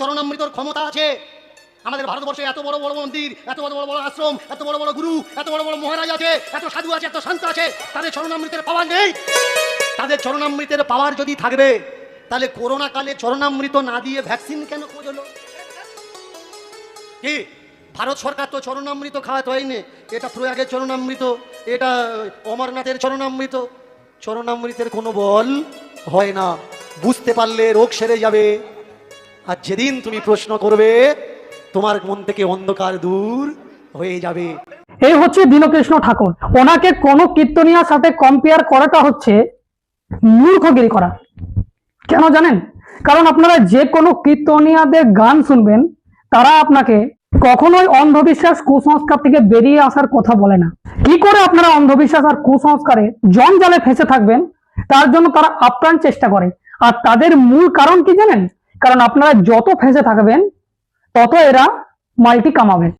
চরণামৃতর ক্ষমতা আছে। আমাদের ভারতবর্ষে এত বড় বড় মন্দির, এত বড় বড় বড় আশ্রম, এত বড় বড় গুরু, এত বড় বড় মহারাজ আছে, এত সাধু আছে, এত শান্ত আছে, তাদের চরণামৃতের পাওয়ার নেই। তাদের চরণামৃতের পাওয়ার যদি থাকবে, তাহলে করোনা কালে চরণামৃত না দিয়ে ভ্যাকসিন কেন খোঁজ হলো কি? ভারত সরকার তো চরণামৃত খাওয়াতে হয়নি এটা প্রয়াগের চরণামৃত, এটা অমরনাথের চরণামৃত। চরণামৃতের কোনো বল হয় না। বুঝতে পারলে রোগ সেরে যাবে। আর যেদিন তুমি প্রশ্ন করবে, তোমার মন থেকে অন্ধকার দূর হয়ে যাবে। এই হচ্ছে দীনকৃষ্ণ ঠাকুর। ওনাকে কোনো কীর্তনিয়ার সাথে কম্পেয়ার করাটা হচ্ছে মূর্খগিরি করা। কেন জানেন? কারণ আপনারা যে কোনো কীর্তনিয়াদের গান শুনবেন, তারা আপনাকে কখনোই অন্ধবিশ্বাস কুসংস্কার থেকে বেরিয়ে আসার কথা বলে না। কি করে আপনারা অন্ধবিশ্বাস আর কুসংস্কারে জঞ্জালে ফেসে থাকবেন? তার জন্য তারা আপ্রাণ চেষ্টা করে। আর তাদের মূল কারণ কি জানেন? কারণ আপনারা যত ফেসে থাকবেন তত এরা মাল্টি কামাবে